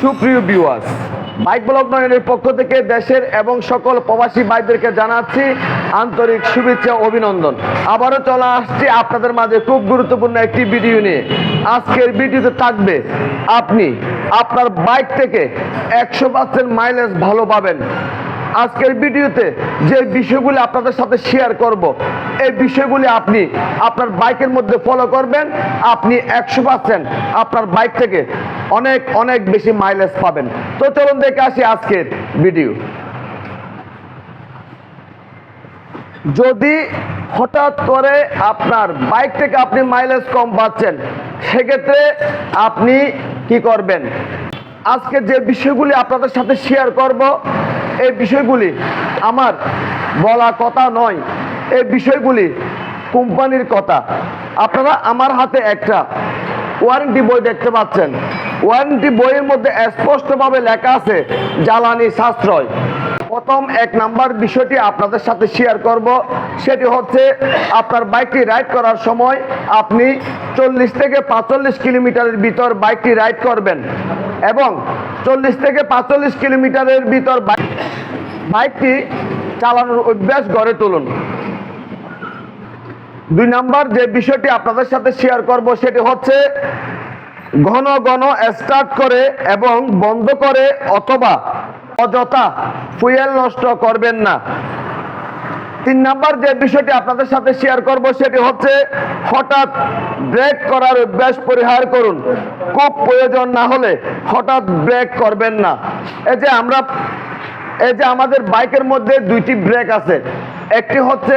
সুপ্রিয় viewers, bike blog নয়নের পক্ষ থেকে দেশের এবং সকল প্রবাসী বাইকদেরকে জানাচ্ছি আন্তরিক শুভেচ্ছা অভিনন্দন। আবারও চলে আসছি আপনাদের মাঝে খুব গুরুত্বপূর্ণ একটি ভিডিও নিয়ে। আজকের ভিডিওতে থাকবে, আপনি আপনার বাইক থেকে একশো পার্সেন্ট মাইলেজ ভালো পাবেন। আজকের ভিডিওতে যে বিষয়গুলি আপনাদের সাথে শেয়ার করব এই বিষয়গুলি আপনি আপনার বাইকের মধ্যে ফলো করবেন, আপনি একশো পার্সেন্ট আপনার বাইক থেকে অনেক অনেক বেশি মাইলেজ পাবেন। তো চলুন দেখে আসি আজকের ভিডিও যদি হঠাৎ করে আপনার বাইক থেকে আপনি মাইলেজ কম পাচ্ছেন, সেক্ষেত্রে আপনি কি করবেন? আজকে যে বিষয়গুলি আপনাদের সাথে শেয়ার করব, এই বিষয়গুলি আমার বলা কথা নয়। এই বিষয়গুলি কোম্পানির কথা। আপনারা আমার হাতে একটা ওয়ারেন্টি বই দেখতে পাচ্ছেন। ওয়ারেন্টি বইয়ের মধ্যে স্পষ্টভাবে লেখা আছে, জ্বালানি সাশ্রয়। প্রথম এক নাম্বার বিষয়টি আপনাদের সাথে শেয়ার করব। সেটি হচ্ছে, আপনার বাইকটি রাইড করার সময় আপনি চল্লিশ থেকে পাঁচচল্লিশ কিলোমিটারের ভিতর বাইকটি রাইড করবেন এবং চল্লিশ থেকে পাঁচচল্লিশ কিলোমিটারের ভিতর বাইক বাইকটি চালানোর অভ্যাস গড়ে তুলুন। দুই নাম্বার যে বিষয়টি আপনাদের সাথে শেয়ার করব, সেটি হচ্ছে ঘন ঘন স্টার্ট করে এবং বন্ধ করে অথবা অযথা ফুয়েল নষ্ট করবেন না। তিন নাম্বার যে বিষয়টি আপনাদের সাথে শেয়ার করব, সেটি হচ্ছে হঠাৎ ব্রেক করার অভ্যাস পরিহার করুন। খুব প্রয়োজন না হলে হঠাৎ ব্রেক করবেন না। এই যে আমরা, এই যে আমাদের বাইকের মধ্যে দুইটি ব্রেক আছে। একটি হচ্ছে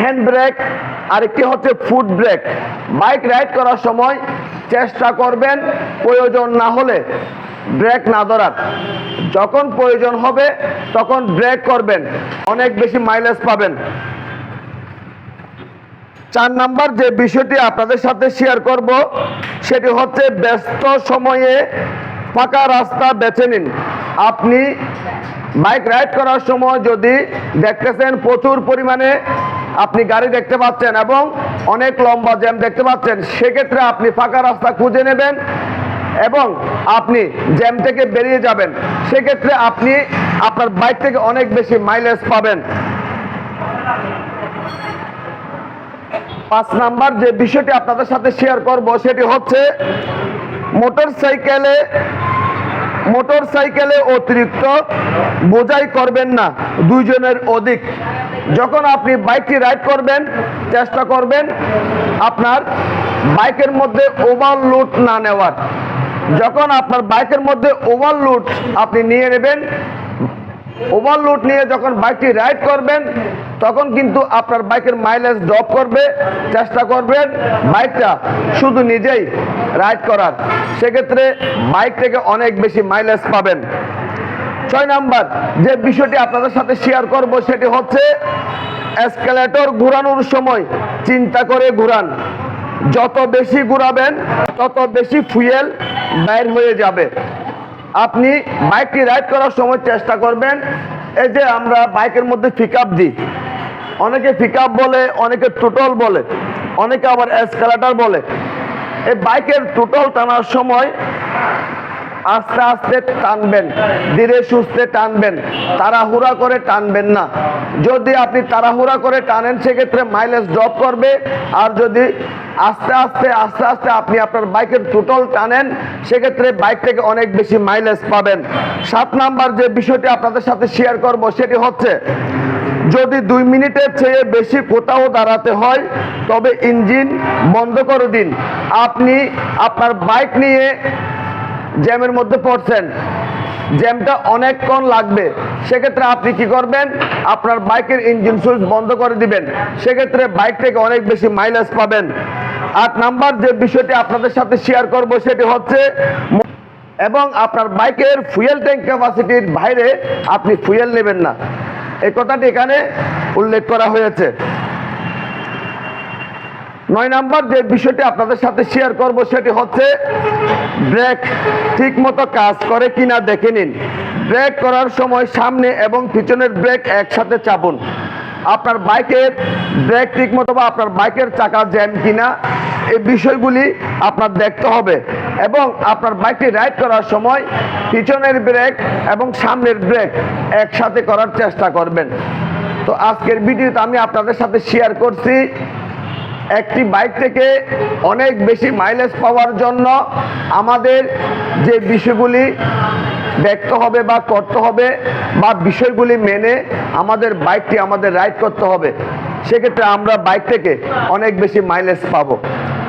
হ্যান্ড ব্রেক, আরেকটি হচ্ছে ফুট ব্রেক। বাইক রাইড করার সময় চেষ্টা করবেন প্রয়োজন না হলে ব্রেক না ধরার। যখন প্রয়োজন হবে, তখন ব্রেক করবেন। অনেক বেশি মাইলেজ পাবেন। চার নাম্বার যে বিষয়টি আপনাদের সাথে শেয়ার করব, সেটি হচ্ছে ব্যস্ত সময়ে ফাঁকা রাস্তা বেছে নিন। আপনি বাইক রাইড করার সময় যদি দেখতেছেন প্রচুর পরিমাণে আপনি গাড়ি দেখতে পাচ্ছেন এবং অনেক লম্বা জ্যাম দেখতে পাচ্ছেন। সেক্ষেত্রে আপনি ফাঁকা রাস্তা খুঁজে নেবেন এবং আপনি জ্যাম থেকে বেরিয়ে যাবেন। সেক্ষেত্রে আপনি আপনার বাইক থেকে অনেক বেশি মাইলেজ পাবেন। পাঁচ নাম্বার যে বিষয়টি আপনাদের সাথে শেয়ার করব, সেটি হচ্ছে মোটর সাইকেলে মোটর সাইকেলে অতিরিক্ত বোঝাই করবেন না, দুইজনের অধিক। যখন আপনি বাইকটি রাইড করবেন, চেষ্টা করবেন আপনার বাইকের মধ্যে ওভারলোড না নেওয়ার। যখন আপনার বাইকের মধ্যে ওভারলোড আপনি নিয়ে নেবেন ওভারলোড নিয়ে যখন বাইকটি রাইড করবেন, তখন কিন্তু আপনার বাইকের মাইলেজ ড্রপ করবে, চেষ্টা করবেন বাইকটা শুধু নিজেই রাইড করার। সেক্ষেত্রে বাইক থেকে অনেক বেশি মাইলেজ পাবেন। ছয় নাম্বার, যে বিষয়টি আপনাদের সাথে শেয়ার করব, সেটি হচ্ছে এসকেলেটর ঘোরানোর সময় চিন্তা করে ঘুরান। যত বেশি ঘুরাবেন, তত বেশি ফুয়েল বাইর হয়ে যাবে। আপনি বাইকটি রাইড করার সময় চেষ্টা করবেন। এই যে আমরা বাইকের মধ্যে পিক আপ দিই। অনেকে পিক আপ বলে, অনেকে টোটল বলে, অনেকে আবার এসকালেটার বলে। এই বাইকের টোটল টানার সময় আস্তে আস্তে টানবেন, ধীরে সুস্থে টানবেন, তাড়াহুড়া করে টানবেন না। যদি আপনি তাড়াহুড়া করে টানেন, সেক্ষেত্রে মাইলেজ ড্রপ করবে। আর যদি আস্তে আস্তে আস্তে আস্তে আপনি আপনার বাইকের টোটাল টানেন, সেক্ষেত্রে বাইক থেকে অনেক বেশি মাইলেজ পাবেন। সাত নাম্বার যে বিষয়টি আপনাদের সাথে শেয়ার করব, সেটি হচ্ছে, যদি দুই মিনিটের চেয়ে বেশি কোথাও দাঁড়াতে হয়, তবে ইঞ্জিন বন্ধ করে দিন। আপনি আপনার বাইক নিয়ে জ্যামের মধ্যে পড়ছেন। জ্যামটা অনেকক্ষণ লাগবে। সেক্ষেত্রে আপনি কি করবেন? আপনার বাইকের ইঞ্জিন সুইচ বন্ধ করে দিবেন। সেক্ষেত্রে বাইক থেকে অনেক বেশি মাইলেজ পাবেন। আট নাম্বার যে বিষয়টি আপনাদের সাথে শেয়ার করব সেটি হচ্ছে, এবং আপনার বাইকের ফুয়েল ট্যাঙ্ক ক্যাপাসিটির বাইরে আপনি ফুয়েল নেবেন না। এই কথাটি এখানে উল্লেখ করা হয়েছে। নয় নাম্বার যে বিষয়টি আপনাদের সাথে শেয়ার করব সেটি হচ্ছে ব্রেক ঠিক মতো কাজ করে কিনা দেখে নিন। ব্রেক করার সময় সামনে এবং পিছনের ব্রেক একসাথে চাপুন। আপনার বাইকের ব্রেক ঠিক মতো বা আপনার বাইকের চাকা জ্যাম কিনা, এই বিষয়গুলি আপনার দেখতে হবে। এবং আপনার বাইকটি রাইড করার সময় পিছনের ব্রেক এবং সামনের ব্রেক একসাথে করার চেষ্টা করবেন। তো আজকের ভিডিওতে আমি আপনাদের সাথে শেয়ার করছি। একটি বাইক থেকে অনেক বেশি মাইলেজ পাওয়ার জন্য আমাদের যে বিষয়গুলি ব্যক্ত হবে বা করতে হবে বা বিষয়গুলি মেনে আমাদের বাইকটি আমাদের রাইড করতে হবে, সেক্ষেত্রে আমরা বাইক থেকে অনেক বেশি মাইলেজ পাবো।